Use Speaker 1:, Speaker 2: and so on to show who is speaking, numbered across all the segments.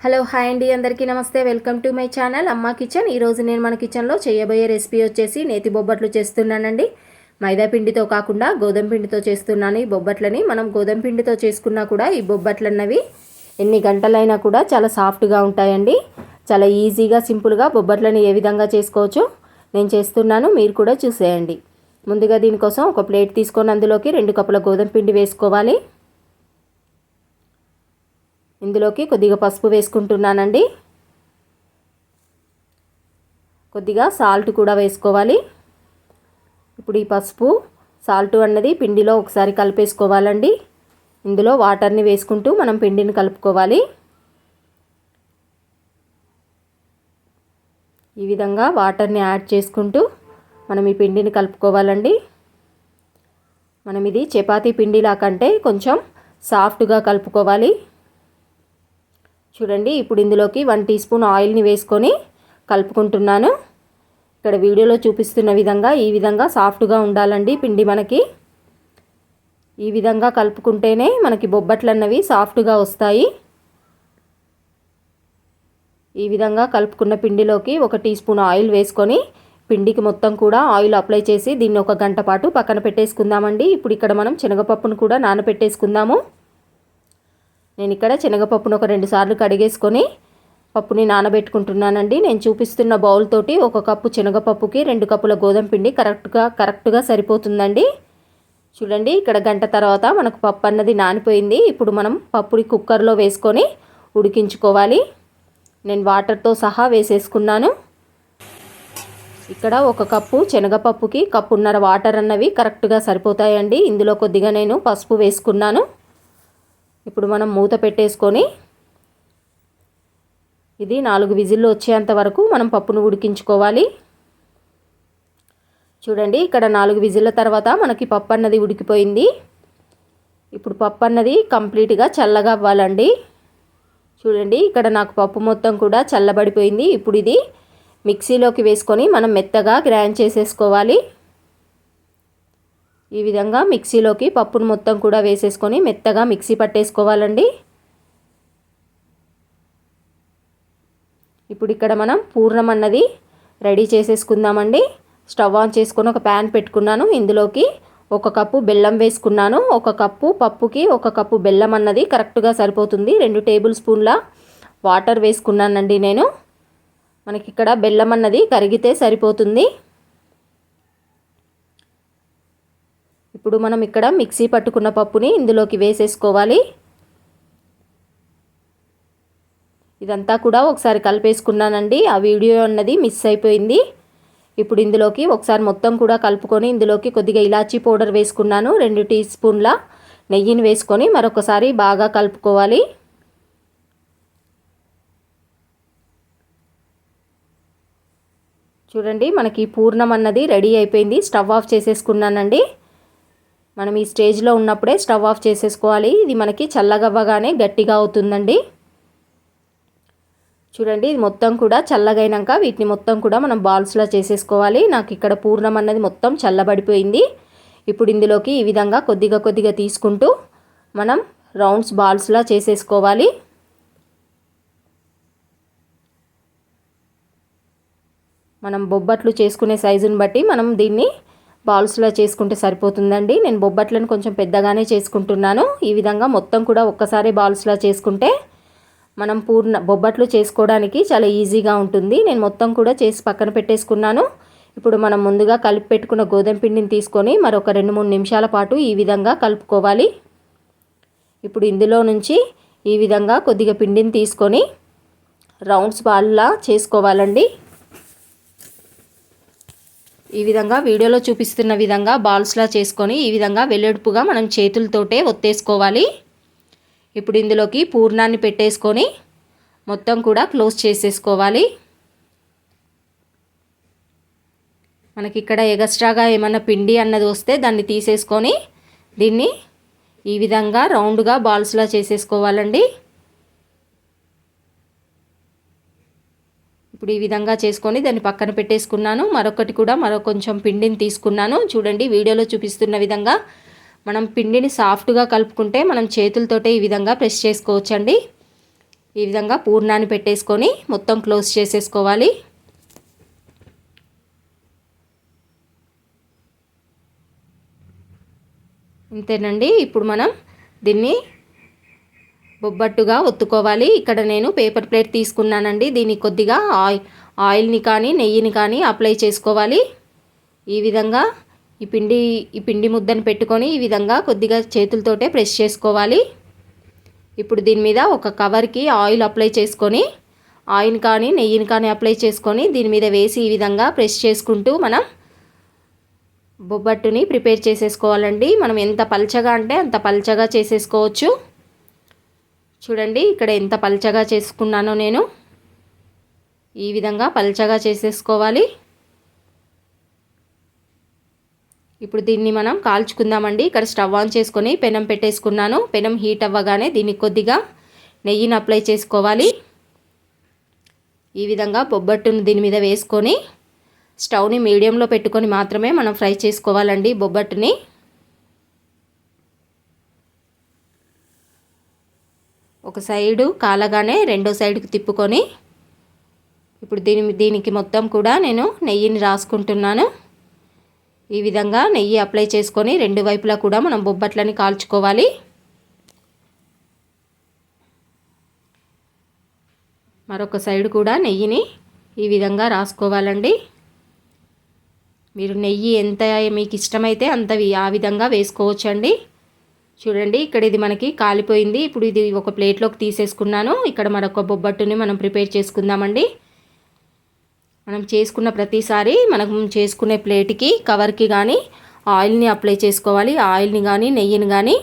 Speaker 1: Hello hi అండి. అందరికీ నమస్తే. Welcome to my channel Amma kitchen. ఈరోజు నేను మన కిచెన్లో చేయబోయే రెసిపీ వచ్చేసి నేతి బొబ్బట్లు చేస్తున్నానండి. మైదా పిండితో కాకుండా గోధుమ పిండితో చేస్తున్నాను ఈ బొబ్బట్లని. మనం గోధుమ పిండితో చేసుకున్నా కూడా ఈ బొబ్బట్లు అన్నవి ఎన్ని గంటలైనా కూడా చాలా సాఫ్ట్గా ఉంటాయండి. చాలా ఈజీగా సింపుల్గా బొబ్బట్లని ఏ విధంగా చేసుకోవచ్చు నేను చేస్తున్నాను. మీరు కూడా చూసేయండి. ముందుగా దీనికోసం ఒక ప్లేట్ తీసుకొని అందులోకి రెండు కప్పుల గోధుమ పిండి వేసుకోవాలి. ఇందులోకి కొద్దిగా పసుపు వేసుకుంటున్నానండి. కొద్దిగా సాల్ట్ కూడా వేసుకోవాలి. ఇప్పుడు ఈ పసుపు సాల్ట్ అన్నది పిండిలో ఒకసారి కలిపేసుకోవాలండి. ఇందులో వాటర్ని వేసుకుంటూ మనం పిండిని కలుపుకోవాలి. ఈ విధంగా వాటర్ని యాడ్ చేసుకుంటూ మనం ఈ పిండిని కలుపుకోవాలండి. మనం ఇది చపాతీ పిండిలా కంటే కొంచెం సాఫ్ట్గా కలుపుకోవాలి. చూడండి ఇప్పుడు ఇందులోకి వన్ టీ స్పూన్ ఆయిల్ని వేసుకొని కలుపుకుంటున్నాను. ఇక్కడ వీడియోలో చూపిస్తున్న విధంగా ఈ విధంగా సాఫ్ట్గా ఉండాలండి పిండి మనకి. ఈ విధంగా కలుపుకుంటేనే మనకి బొబ్బట్లు అన్నవి సాఫ్ట్గా వస్తాయి. ఈ విధంగా కలుపుకున్న పిండిలోకి ఒక టీ స్పూన్ ఆయిల్ వేసుకొని పిండికి మొత్తం కూడా ఆయిల్ అప్లై చేసి దీన్ని ఒక గంట పాటు పక్కన పెట్టేసుకుందామండి. ఇప్పుడు ఇక్కడ మనం శనగపప్పును కూడా నానబెట్టేసుకుందాము. నేను ఇక్కడ శనగపప్పును ఒక రెండు సార్లు కడిగేసుకొని పప్పుని నానబెట్టుకుంటున్నానండి. నేను చూపిస్తున్న బౌల్ తోటి ఒక కప్పు శనగపప్పుకి రెండు కప్పుల గోధుమ పిండి కరెక్ట్గా కరెక్ట్గా సరిపోతుందండి. చూడండి ఇక్కడ గంట తర్వాత మనకు పప్పు అన్నది నానిపోయింది. ఇప్పుడు మనం పప్పుని కుక్కర్లో వేసుకొని ఉడికించుకోవాలి. నేను వాటర్తో సహా వేసేసుకున్నాను. ఇక్కడ ఒక కప్పు శనగపప్పుకి కప్పున్నర వాటర్ అన్నవి కరెక్ట్గా సరిపోతాయండి. ఇందులో కొద్దిగా నేను పసుపు వేసుకున్నాను. ఇప్పుడు మనం మూత పెట్టేసుకొని ఇది నాలుగు విజిల్లు వచ్చేంత వరకు మనం పప్పును ఉడికించుకోవాలి. చూడండి ఇక్కడ నాలుగు విజిల్ల తర్వాత మనకి పప్పు అన్నది ఉడికిపోయింది. ఇప్పుడు పప్పు అన్నది కంప్లీట్గా చల్లగా అవ్వాలండి. చూడండి ఇక్కడ నాకు పప్పు మొత్తం కూడా చల్లబడిపోయింది. ఇప్పుడు ఇది మిక్సీలోకి వేసుకొని మనం మెత్తగా గ్రైండ్ చేసేసుకోవాలి. ఈ విధంగా మిక్సీలోకి పప్పును మొత్తం కూడా వేసేసుకొని మెత్తగా మిక్సీ పట్టేసుకోవాలండి. ఇప్పుడు ఇక్కడ మనం పూర్ణం అన్నది రెడీ చేసేసుకుందామండి. స్టవ్ ఆన్ చేసుకొని ఒక ప్యాన్ పెట్టుకున్నాను. ఇందులోకి ఒక కప్పు బెల్లం వేసుకున్నాను. ఒక కప్పు పప్పుకి ఒక కప్పు బెల్లం అన్నది కరెక్ట్గా సరిపోతుంది. రెండు టేబుల్ స్పూన్ల వాటర్ వేసుకున్నానండి నేను. మనకి ఇక్కడ బెల్లం అన్నది కరిగితే సరిపోతుంది. ఇప్పుడు మనం ఇక్కడ మిక్సీ పట్టుకున్న పప్పుని ఇందులోకి వేసేసుకోవాలి. ఇదంతా కూడా ఒకసారి కలిపేసుకున్నానండి. ఆ వీడియో అన్నది మిస్ అయిపోయింది. ఇప్పుడు ఇందులోకి ఒకసారి మొత్తం కూడా కలుపుకొని ఇందులోకి కొద్దిగా ఇలాచీ పౌడర్ వేసుకున్నాను. రెండు టీ స్పూన్ల నెయ్యిని వేసుకొని మరొకసారి బాగా కలుపుకోవాలి. చూడండి మనకి పూర్ణం అన్నది రెడీ అయిపోయింది. స్టవ్ ఆఫ్ చేసేసుకున్నానండి. మనం ఈ స్టేజ్లో ఉన్నప్పుడే స్టవ్ ఆఫ్ చేసేసుకోవాలి. ఇది మనకి చల్లగవ్వగానే గట్టిగా అవుతుందండి. చూడండి ఇది మొత్తం కూడా చల్లగైనాక వీటిని మొత్తం కూడా మనం బాల్స్లా చేసేసుకోవాలి. నాకు ఇక్కడ పూర్ణం అన్నది మొత్తం చల్లబడిపోయింది. ఇప్పుడు ఇందులోకి ఈ విధంగా కొద్దిగా కొద్దిగా తీసుకుంటూ మనం రౌండ్స్ బాల్స్లా చేసేసుకోవాలి. మనం బొబ్బట్లు చేసుకునే సైజుని బట్టి మనం దీన్ని బాల్స్లో చేసుకుంటే సరిపోతుందండి. నేను బొబ్బట్లను కొంచెం పెద్దగానే చేసుకుంటున్నాను. ఈ విధంగా మొత్తం కూడా ఒక్కసారి బాల్స్లో చేసుకుంటే మనం పూర్ణ బొబ్బట్లు చేసుకోవడానికి చాలా ఈజీగా ఉంటుంది. నేను మొత్తం కూడా చేసి పక్కన పెట్టేసుకున్నాను. ఇప్పుడు మనం ముందుగా కలిపి పెట్టుకున్న గోధుమ పిండిని తీసుకొని మరొక రెండు మూడు నిమిషాల పాటు ఈ విధంగా కలుపుకోవాలి. ఇప్పుడు ఇందులో నుంచి ఈ విధంగా కొద్దిగా పిండిని తీసుకొని రౌండ్స్ బాల్లా చేసుకోవాలండి. ఈ విధంగా వీడియోలో చూపిస్తున్న విధంగా బాల్స్లా చేసుకొని ఈ విధంగా వెల్లడుపుగా మనం చేతులతోటే ఒత్తేసుకోవాలి. ఇప్పుడు ఇందులోకి పూర్ణాన్ని పెట్టేసుకొని మొత్తం కూడా క్లోజ్ చేసేసుకోవాలి. మనకి ఇక్కడ ఎగస్ట్రాగా ఏమన్నా పిండి అన్నది వస్తే దాన్ని తీసేసుకొని దీన్ని ఈ విధంగా రౌండ్గా బాల్స్లా చేసేసుకోవాలండి. ఇప్పుడు ఈ విధంగా చేసుకొని దాన్ని పక్కన పెట్టేసుకున్నాను. మరొకటి కూడా మరో కొంచెం పిండిని తీసుకున్నాను. చూడండి వీడియోలో చూపిస్తున్న విధంగా మనం పిండిని సాఫ్ట్గా కలుపుకుంటే మనం చేతులతోటే ఈ విధంగా ప్రెస్ చేసుకోవచ్చండి. ఈ విధంగా పూర్ణాన్ని పెట్టేసుకొని మొత్తం క్లోజ్ చేసేసుకోవాలి. ఇంతేనండి. ఇప్పుడు మనం దీన్ని బొబ్బట్టుగా ఒత్తుకోవాలి. ఇక్కడ నేను పేపర్ ప్లేట్ తీసుకున్నానండి. దీనికి కొద్దిగా ఆయిల్ ఆయిల్ని కానీ నెయ్యిని కానీ అప్లై చేసుకోవాలి. ఈ విధంగా ఈ పిండి ఈ పిండి ముద్దను పెట్టుకొని ఈ విధంగా కొద్దిగా చేతులతోటే ప్రెస్ చేసుకోవాలి. ఇప్పుడు దీని మీద ఒక కవర్కి ఆయిల్ అప్లై చేసుకొని ఆయిల్ కానీ నెయ్యిని కానీ అప్లై చేసుకొని దీని మీద వేసి ఈ విధంగా ప్రెస్ చేసుకుంటూ మనం బొబ్బట్టుని ప్రిపేర్ చేసేసుకోవాలండి. మనం ఎంత పల్చగా అంటే అంత పల్చగా చేసేసుకోవచ్చు. చూడండి ఇక్కడ ఎంత పల్చగా చేసుకున్నానో నేను. ఈ విధంగా పల్చగా చేసేసుకోవాలి. ఇప్పుడు దీన్ని మనం కాల్చుకుందామండి. ఇక్కడ స్టవ్ ఆన్ చేసుకొని పెనం పెట్టేసుకున్నాను. పెనం హీట్ అవ్వగానే దీనికి కొద్దిగా నెయ్యిని అప్లై చేసుకోవాలి. ఈ విధంగా బొబ్బట్టును దీని మీద వేసుకొని స్టవ్ని మీడియంలో పెట్టుకొని మాత్రమే మనం ఫ్రై చేసుకోవాలండి బొబ్బట్టుని. ఒక సైడు కాలగానే రెండో సైడ్కి తిప్పుకొని ఇప్పుడు దీని దీనికి మొత్తం కూడా నేను నెయ్యిని రాసుకుంటున్నాను. ఈ విధంగా నెయ్యి అప్లై చేసుకొని రెండు వైపులా కూడా మనం బొబ్బట్లని కాల్చుకోవాలి. మరొక సైడ్ కూడా నెయ్యిని ఈ విధంగా రాసుకోవాలండి. మీరు నెయ్యి ఎంత మీకు ఇష్టమైతే అంత ఆ విధంగా వేసుకోవచ్చండి. చూడండి ఇక్కడ ఇది మనకి కాలిపోయింది. ఇప్పుడు ఇది ఒక ప్లేట్లోకి తీసేసుకున్నాను. ఇక్కడ మరొక బొబ్బట్టుని మనం ప్రిపేర్ చేసుకుందామండి. మనం చేసుకున్న ప్రతిసారి మనం చేసుకునే ప్లేట్కి కవర్కి కానీ ఆయిల్ని అప్లై చేసుకోవాలి. ఆయిల్ని కానీ నెయ్యిని కానీ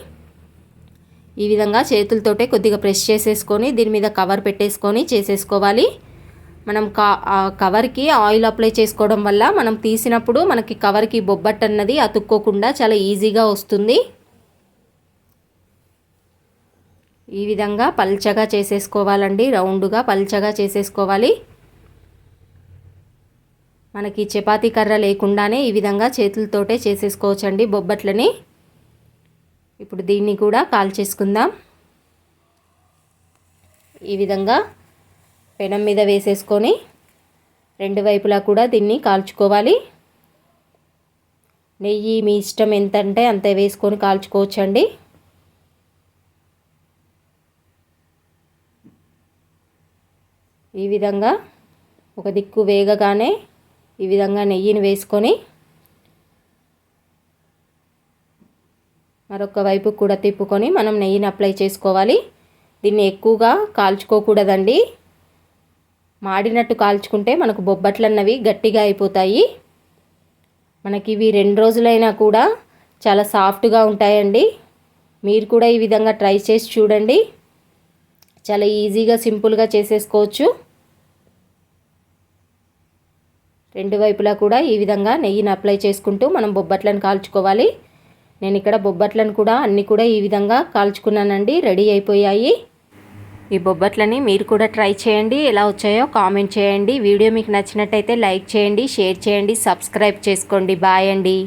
Speaker 1: ఈ విధంగా చేతులతోటే కొద్దిగా ప్రెస్ చేసేసుకొని దీని మీద కవర్ పెట్టేసుకొని చేసేసుకోవాలి. మనం కా కవర్కి ఆయిల్ అప్లై చేసుకోవడం వల్ల మనం తీసినప్పుడు మనకి కవర్కి బొబ్బట్టు అన్నది అతుక్కోకుండా చాలా ఈజీగా వస్తుంది. ఈ విధంగా పల్చగా చేసేసుకోవాలండి. రౌండ్గా పల్చగా చేసేసుకోవాలి. మనకి చపాతీ కర్ర లేకుండానే ఈ విధంగా చేతులతోటే చేసేసుకోవచ్చండి బొబ్బట్లని. ఇప్పుడు దీన్ని కూడా కాల్చేసుకుందాం. ఈ విధంగా పెనం మీద వేసేసుకొని రెండు వైపులా కూడా దీన్ని కాల్చుకోవాలి. నెయ్యి మీ ఇష్టం ఎంత అంటే అంత వేసుకొని కాల్చుకోవచ్చండి. ఈ విధంగా ఒక దిక్కు వేగగానే ఈ విధంగా నెయ్యిని వేసుకొని మరొక వైపు కూడా తిప్పుకొని మనం నెయ్యిని అప్లై చేసుకోవాలి. దీన్ని ఎక్కువగా కాల్చుకోకూడదండి. మాడినట్టు కాల్చుకుంటే మనకు బొబ్బట్లు అన్నవి గట్టిగా అయిపోతాయి. మనకి ఇవి రెండు రోజులైనా కూడా చాలా సాఫ్ట్గా ఉంటాయండి. మీరు కూడా ఈ విధంగా ట్రై చేసి చూడండి. చాలా ఈజీగా సింపుల్గా చేసేసుకోవచ్చు. రెండు వైపులా కూడా ఈ విధంగా నెయ్యిని అప్లై చేసుకుంటూ మనం బొబ్బట్లను కాల్చుకోవాలి. నేను ఇక్కడ బొబ్బట్లను కూడా అన్నీ కూడా ఈ విధంగా కాల్చుకున్నానండి. రెడీ అయిపోయాయి. ఈ బొబ్బట్లని మీరు కూడా ట్రై చేయండి. ఎలా వచ్చాయో కామెంట్ చేయండి. వీడియో మీకు నచ్చినట్టయితే లైక్ చేయండి షేర్ చేయండి సబ్స్క్రైబ్ చేసుకోండి. బాయ్ అండి.